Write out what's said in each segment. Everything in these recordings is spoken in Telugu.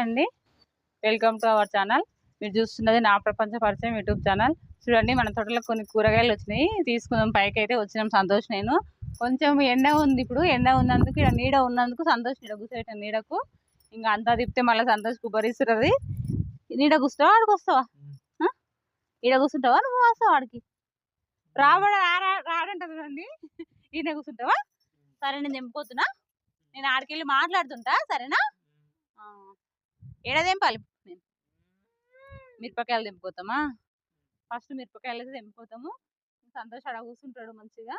అండి. వెల్కమ్ టు అవర్ ఛానల్ మీరు చూస్తున్నది నా ప్రపంచ పరిచయం యూట్యూబ్ ఛానల్. చూడండి మన తోటలో కొన్ని కూరగాయలు వచ్చినాయి. తీసుకుందాం పైకి అయితే వచ్చినాం సంతోష్ నేను. కొంచెం ఎండ ఉంది ఇప్పుడు. ఎండ ఉన్నందుకు ఇక్కడ నీడ ఉన్నందుకు సంతోష్ నీడ కూర్చోబెట్టాను నీడకు. ఇంకా అంతా తిప్పితే మళ్ళీ సంతోష్ కుబ్బరిస్తుంది నీడ కూర్చుంటావా? ఆడికి వస్తావా? ఈడ కూర్చుంటావా? నువ్వు వస్తావా ఆడికి? రాబడ రాడంటది చూడండి. ఈడ కూర్చుంటావా? సరే నేను తెంపుకోతున్నా నేను ఆడికి వెళ్ళి మాట్లాడుతుంటా. సరేనా? ఏడ తెంపాలి? నేను మిరపకాయలు తెంపుకోతామా? ఫస్ట్ మిరపకాయలు అయితే తెంపుకోతాము. సంతోష్ ఆడ కూర్చుంటాడు మంచిగా.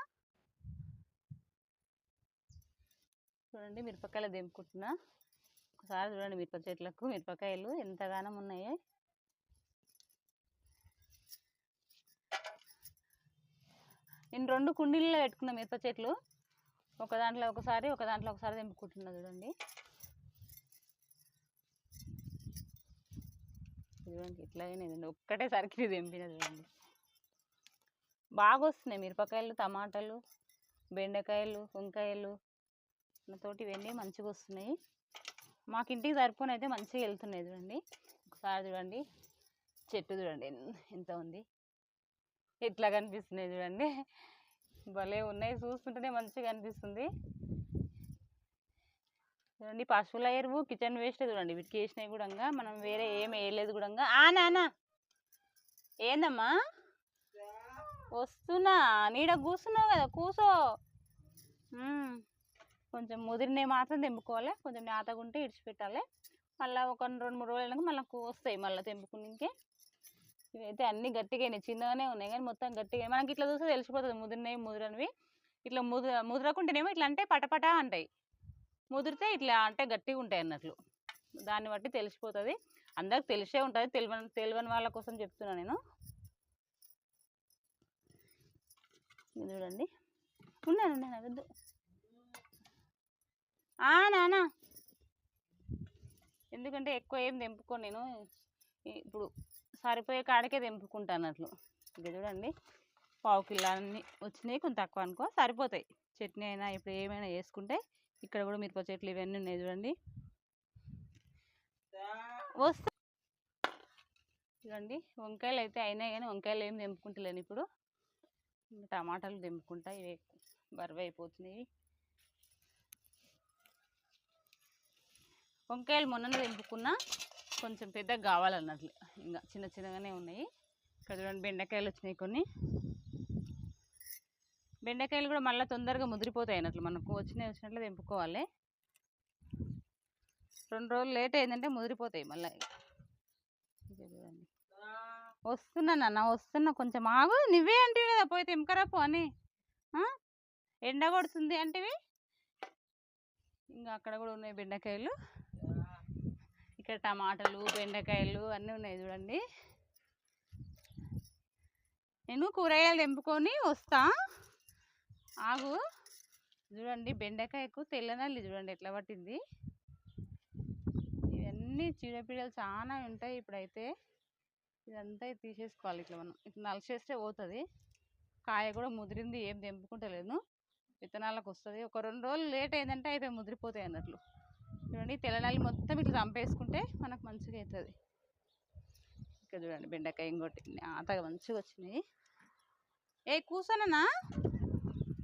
చూడండి మిరపకాయలు తెంపుకుంటున్నా. ఒకసారి చూడండి మిరప చెట్లకు మిరపకాయలు ఎంతగానం ఉన్నాయి. నేను రెండు కుండీల్లో పెట్టుకున్న మిరప చెట్లు. ఒక దాంట్లో ఒకసారి ఒక దాంట్లో ఒకసారి తెంపుకుంటున్నా చూడండి. చూడండి ఇట్లా అయినాయి ఒక్కటేసరికి తెంపిన చూడండి. బాగా వస్తున్నాయి మిరపకాయలు టమాటాలు బెండకాయలు వంకాయలు తోటి ఇవన్నీ మంచిగా వస్తున్నాయి మాకు ఇంటికి సరిపోని అయితే మంచిగా వెళ్తున్నాయి చూడండి. ఒకసారి చూడండి. చెట్టు చూడండి ఎంత ఉంది. ఎట్లా కనిపిస్తున్నాయి చూడండి. భలే ఉన్నాయి. చూస్తుంటేనే మంచిగా అనిపిస్తుంది చూడండి. పశువుల ఎరువు కిచెన్ వేస్ట్ చూడండి. వీటికి వేసినవి కూడా మనం వేరే ఏం వేయలేదు కూడా ఆ నానా ఏందమ్మా? వస్తున్నా. నీడ కూర్చున్నావు కదా కూసో. కొంచెం ముదిరినవి మాత్రం తెంపుకోవాలి. కొంచెం నేతగుంటే ఇడిచిపెట్టాలి. మళ్ళీ ఒక రెండు మూడు రోజులు మళ్ళీ వస్తాయి మళ్ళీ తెంపుకునికే. ఇవైతే అన్ని గట్టిగా చిన్నగానే ఉన్నాయి కానీ మొత్తం గట్టిగా మనకి ఇట్లా చూస్తే తెలిసిపోతుంది ముదిరినవి ముదిరనివి. ఇట్లా ముద ముదరకుంటేనేమో ఇట్లా అంటే పటపట అంటాయి. ముదిరితే ఇట్లా అంటే గట్టిగా ఉంటాయి అన్నట్లు. దాన్ని బట్టి తెలిసిపోతుంది. అందరికి తెలిసే ఉంటుంది. తెలివని తెలియని వాళ్ళ కోసం చెప్తున్నా నేను. చూడండి. ఉన్నాను ఉన్నాను వద్దు. ఆ నాన్న ఎందుకంటే ఎక్కువ ఏం తెంపుకో నేను. ఇప్పుడు సరిపోయే కాడికే తెంపుకుంటాను అట్లు ఇక చూడండి. పావు కిలో అన్నీ వచ్చినాయి కొంచెం తక్కువ అనుకో. సరిపోతాయి. చట్నీ అయినా ఇప్పుడు ఏమైనా వేసుకుంటే ఇక్కడ కూడా మిరప చెట్లు ఇవన్నీ ఉన్నాయి చూడండి. వస్తా. చూడండి వంకాయలు అయితే అయినాయి కానీ వంకాయలు ఏం తెంపుకుంటలేను ఇప్పుడు. టమాటాలు తెంపుకుంటా ఇవి బరువు అయిపోతున్నాయి. వంకాయలు మొన్న తెంపుకున్నా కొంచెం పెద్దగా కావాలన్నట్లు. ఇంకా చిన్న చిన్నగానే ఉన్నాయి. ఇక్కడ చూడండి బెండకాయలు వచ్చినాయి కొన్ని. బెండకాయలు కూడా మళ్ళీ తొందరగా ముదిరిపోతాయి అన్నట్లు మనకు వచ్చినాయి వచ్చినట్లు తెంపుకోవాలి. రెండు రోజులు లేట్ అయిందంటే ముదిరిపోతాయి మళ్ళీ వస్తున్నా నాన్న వస్తున్నా కొంచెం ఆగు. నువ్వే అంటివి కదా పోయి తెంకరాపు అని. ఎండ కొడుతుంది అంటివి? ఇంకా అక్కడ కూడా ఉన్నాయి బెండకాయలు. ఇక్కడ టమాటాలు బెండకాయలు అన్నీ ఉన్నాయి చూడండి. నేను కూరగాయలు తెంపుకొని వస్తా. ఆగు. చూడండి బెండకాయకు తెల్లనల్లి చూడండి ఎట్లా పట్టింది. ఇవన్నీ చీడపీడలు చాలా ఉంటాయి ఇప్పుడైతే. ఇదంతా తీసేసుకోవాలి ఇట్లా మనం. ఇట్లా నలిచేస్తే పోతుంది. కాయ కూడా ముదిరింది ఏం తెంపుకుంటలేను విత్తనాలకు వస్తుంది. ఒక రెండు రోజులు లేట్ అయిందంటే అయిపోయి ముదిరిపోతాయి అన్నట్లు. చూడండి తెల్లనల్లి మొత్తం ఇట్లా చంపేసుకుంటే మనకు మంచిగా అవుతుంది ఇక్కడ చూడండి బెండకాయ ఇంకోటి ఆతగా మంచిగా వచ్చినాయి. ఏ కూర్చోనన్నా.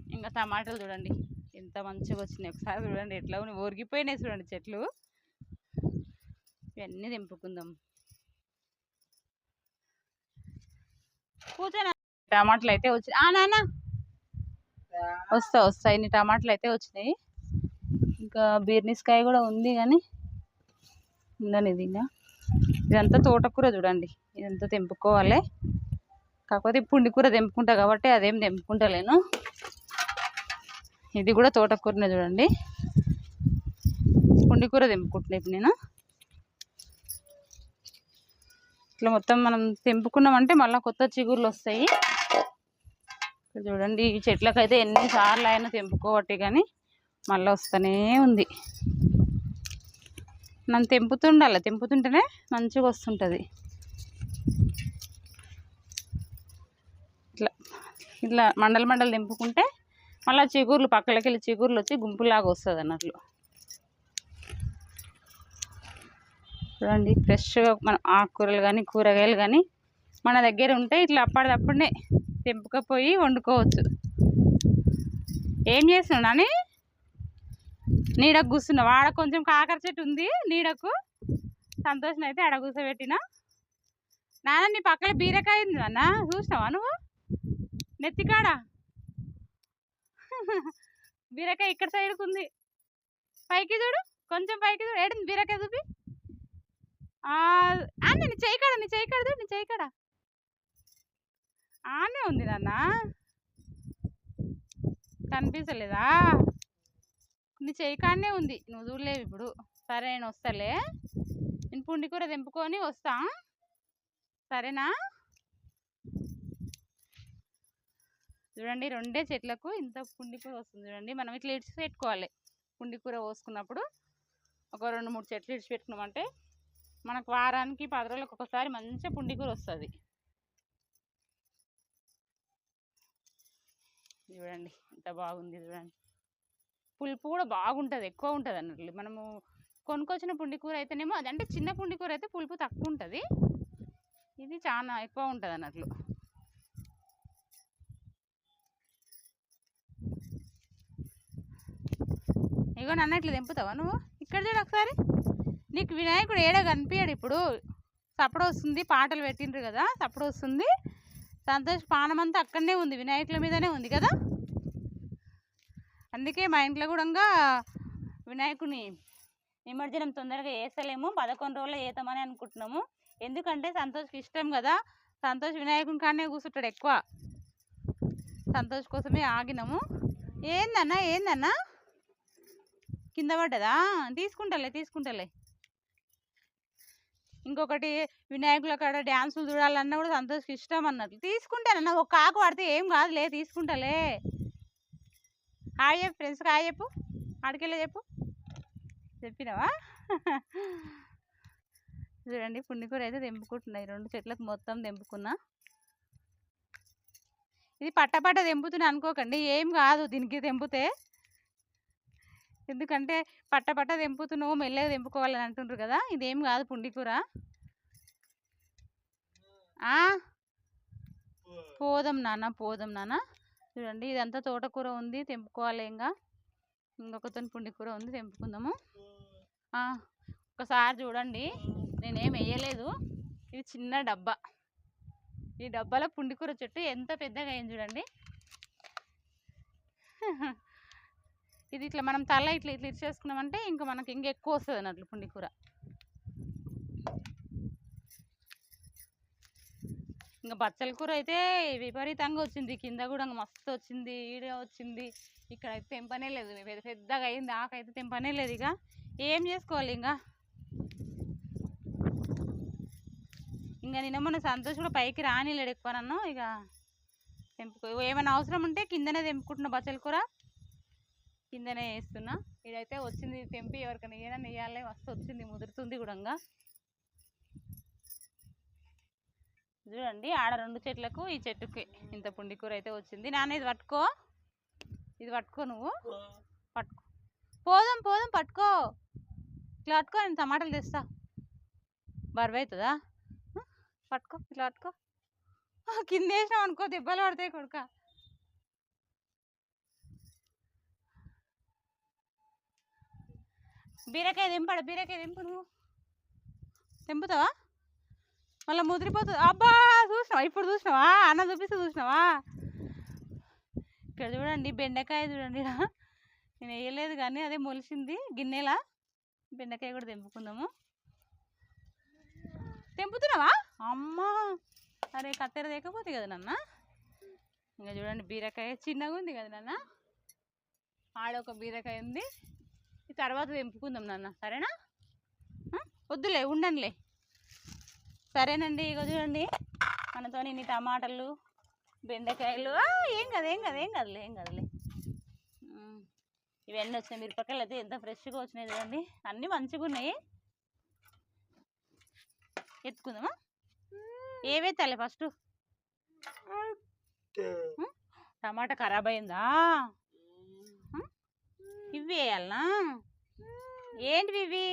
ఇంకా టమాటాలు చూడండి. ఎంత మంచిగా వచ్చినాయి. ఒకసారి చూడండి ఎట్లా ఉన్నాయి. ఒరిగిపోయినాయి చూడండి చెట్లు. ఇవన్నీ తెంపుకుందాం. కూర్చొని? టమాటాలు అయితే వచ్చినాయి ఆ నాన్న. వస్తా వస్తా ఇన్ని టమాటాలు అయితే వచ్చినాయి. ఇంకా బీర్నిస్కాయ కూడా ఉంది కానీ ఉందని ఇది ఇంకా. ఇదంతా తోటకూర చూడండి. ఇదంతా తెంపుకోవాలి. కాకపోతే పుండికూర పుండి కూర తెంపుకుంటా కాబట్టి అదేం తెంపుకుంటలేను ఇది కూడా తోటకూరనే చూడండి. పుండి కూర తెంపుకుంటున్నా ఇప్పుడు నేను. ఇట్లా మొత్తం మనం తెంపుకున్నామంటే మళ్ళీ కొత్త చిగుర్లు వస్తాయి. చూడండి ఈ చెట్లకైతే ఎన్నిసార్లు ఆయన తెంపుకోవట్టి కానీ మళ్ళీ వస్తూనే ఉంది. నన్ను తెంపుతుండాలి తెంపుతుంటేనే మంచిగా వస్తుంటుంది. ఇట్లా ఇట్లా మండలు మండలు తెంపుకుంటే మళ్ళీ చిగుర్లు పక్కలకి వెళ్ళి చిగుర్లు వచ్చి గుంపులాగా వస్తుంది అన్నట్లు. చూడండి ఫ్రెష్గా మన ఆకుకూరలు కానీ కూరగాయలు కానీ మన దగ్గర ఉంటే ఇట్లా అప్పటిదప్పుడే తెంపుకపోయి వండుకోవచ్చు. ఏం చేస్తున్నావు అని నీడకు కూర్చున్నావు? ఆడ కొంచెం కాకర చెట్టు ఉంది నీడకు. సంతోషం అయితే ఆడ కూర్చోబెట్టిన? నాన్న నీ పక్కన బీరకాయ ఉంది అన్న చూసినావా నువ్వు? నెత్తికాడ. బీరకాయ ఇక్కడ సైడ్కు ఉంది పైకి చూడు కొంచెం పైకి చూడు. ఏడుంది బీరకాయ చూపి. ఆ నీ చేయి కాడ నీ చేయి కాడ చూడు నీ చేయి కాడ. ఆనే ఉంది నాన్న. కనిపించలేదా నీ చేయి కాడనే ఉంది. నువ్వు చూడలేవు ఇప్పుడు. సరే నేను వస్తాలే. నేను పుండి కూర తెంపుకొని వస్తా. సరేనా? చూడండి రెండే చెట్లకు ఇంత పుండి కూర వస్తుంది చూడండి. మనం ఇట్లా ఇడిచి పెట్టుకోవాలి. పుండి కూర పోసుకున్నప్పుడు ఒక రెండు మూడు చెట్లు ఇడిచి పెట్టుకున్నామంటే మనకు వారానికి పది రోజులకు ఒకసారి మంచిగా పుండి కూర వస్తుంది. చూడండి ఎంత బాగుంది చూడండి. పులుపు కూడా బాగుంటుంది ఎక్కువ ఉంటుంది అన్నట్లు. మనము కొనుక్కొచ్చిన పుండి కూర అయితేనేమో అది అంటే చిన్న పుండి కూర అయితే పులుపు తక్కువ ఉంటుంది. ఇది చాలా ఎక్కువ ఉంటుంది అన్నట్లు. ఇగో నన్ను ఇట్లా తెంపుతావా నువ్వు? ఇక్కడ చూడు ఒకసారి. నీకు వినాయకుడు ఏడా కనిపించాడు ఇప్పుడు. సప్పుడు వస్తుంది పాటలు పెట్టిండ్రు కదా సప్పుడు వస్తుంది. సంతోష్ పానం అంతా అక్కడనే ఉంది వినాయకుల మీదనే ఉంది కదా. అందుకే మా ఇంట్లో కూడా వినాయకుని నిమజ్జనం తొందరగా వేస్తలేము పదకొండు రోజులు వేతామని అనుకుంటున్నాము. ఎందుకంటే సంతోష్కి ఇష్టం కదా. సంతోష్ వినాయకుని కాడనే కూర్చుంటాడు ఎక్కువ. సంతోష్ కోసమే ఆగినాము. ఏందన్నా ఏందన్నా? కింద పడ్డదా? తీసుకుంటాలే తీసుకుంటాలే. ఇంకొకటి వినాయకుల కాడ డ్యాన్సులు చూడాలన్నా కూడా సంతోష్కి ఇష్టం అన్నట్లు. తీసుకుంటానన్నా ఒక కాకు పడితే ఏం కాదులే తీసుకుంటాలే. హాయ్ చెప్పు ఫ్రెండ్స్కి హాయ్ చెప్పు. ఆడికెళ్ళే చెప్పు. చెప్పినావా? చూడండి పుణ్యకూర అయితే తెంపుకుంటున్నాయి. రెండు చెట్లకు మొత్తం తెంపుకున్నా. ఇది పట్ట పట్ట తెంపుతున్నా అనుకోకండి ఏం కాదు దీనికి తెంపుతే. ఎందుకంటే పట్ట పట్ట తెంపుతున్నావు మెల్లగా తెంపుకోవాలని అంటుండ్రు కదా ఇదేం కాదు పుండికూర పోదాం నాన్న పోదాం నాన్న. చూడండి ఇదంతా తోటకూర ఉంది తెంపుకోవాలి ఇంకా. ఇంకొకతో పుండికూర ఉంది తెంపుకుందాము. ఒకసారి చూడండి నేనేం వేయలేదు. ఇది చిన్న డబ్బా. ఈ డబ్బాలో పుండికూర చెట్టు ఎంత పెద్దగా అయింది చూడండి. ఇది ఇట్లా మనం తల ఇట్లా ఇట్లా ఇచ్చేసుకున్నామంటే ఇంకా మనకి ఇంకా ఎక్కువ వస్తుంది అన్నట్లు పుండికూర ఇంకా బచ్చల కూర అయితే విపరీతంగా వచ్చింది. కింద కూడా ఇంకా మస్తు వచ్చింది. ఈడే వచ్చింది. ఇక్కడ అయితే తెంపనే లేదు. పెద్ద పెద్దగా అయింది. ఆకైతే తెంపనే లేదు ఇక. ఏం చేసుకోవాలి ఇంకా? ఇంకా నిన్న మొన్న సంతోష్ కూడా పైకి రానిలేడు ఎక్కువ నన్ను. ఇక తెంపుకో. ఏమైనా అవసరం ఉంటే కిందనే తెంపుకుంటున్నా బచ్చల కూర. కిందనే వేస్తున్నా. ఇదైతే వచ్చింది తెంపి ఎవరికైనా ఏదైనా నెయ్యాలే మస్తు వచ్చింది ముదురుతుంది కూడా చూడండి ఆడ రెండు చెట్లకు ఈ చెట్టుకి ఇంత పుండి కూర అయితే వచ్చింది. నాన్న ఇది పట్టుకో. ఇది పట్టుకో నువ్వు. పట్టుకో. పోదాం పోదాం పట్టుకో. ఇట్లా పట్టుకో నేను టమాటాలు తెస్తా. బరువు అవుతుందా పట్టుకో ఇట్లా పట్టుకో. కింద వేసినావు అనుకో దెబ్బలు పడతాయి కొడుక. బీరకాయ దింపడు బీరకాయ తెంపు నువ్వు. తెంపుతావా? మళ్ళీ ముదిరిపోతుంది అబ్బా చూసినావా? ఇప్పుడు చూసినావా? అన్న చూపిస్తే చూసినావా? ఇక్కడ చూడండి బెండకాయ చూడండి. నేను వేయలేదు కానీ అదే మొలిసింది గిన్నెలా. బెండకాయ కూడా తెంపుకుందాము. తెంపుతున్నావా? అమ్మా! అరే కత్తెర లేకపోతే కదా నాన్న? ఇంకా చూడండి బీరకాయ చిన్నగా ఉంది కదా నాన్న? ఆడ ఒక బీరకాయ ఉంది. తర్వాత తెంపుకుందాం నాన్న. సరేనా? వద్దులే ఉండనులే సరేనండి ఇక చూడండి. మనతో ఇన్ని టమాటాలు బెండకాయలు. ఏం కాదు ఏం కాదు ఏం కాదులే ఏం కాదులే. ఇవన్నీ వచ్చినాయి మిరపకాయలు అయితే ఎంత ఫ్రెష్గా వచ్చినాయి చూడండి. అన్నీ మంచిగా ఉన్నాయి. ఎత్తుకుందామా? ఏవే తల్లి ఫస్ట్? టమాటా ఖరాబ్ అయిందా? ఇవి వేయాలనా ఏంటివి ఇవి?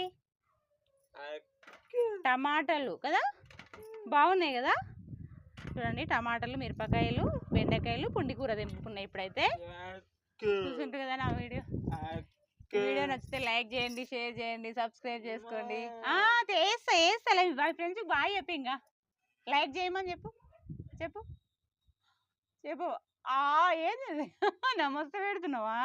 టమాటాలు కదా? బాగున్నాయి కదా? చూడండి టమాటాలు మిరపకాయలు బెండకాయలు పుండి కూర తెంపుకున్నాయి ఇప్పుడైతే. చూసింటారు కదా నా వీడియో? వీడియో నచ్చితే లైక్ చేయండి షేర్ చేయండి సబ్స్క్రైబ్ చేసుకోండి. ఆ, చేస్తా చేస్తా వాళ్ళ ఫ్రెండ్స్ బాయ్ చెప్పి ఇంకా. లైక్ చేయమని చెప్పు. చెప్పు. చెప్పు. ఆ ఏంది? నమస్తే పెడుతున్నావా?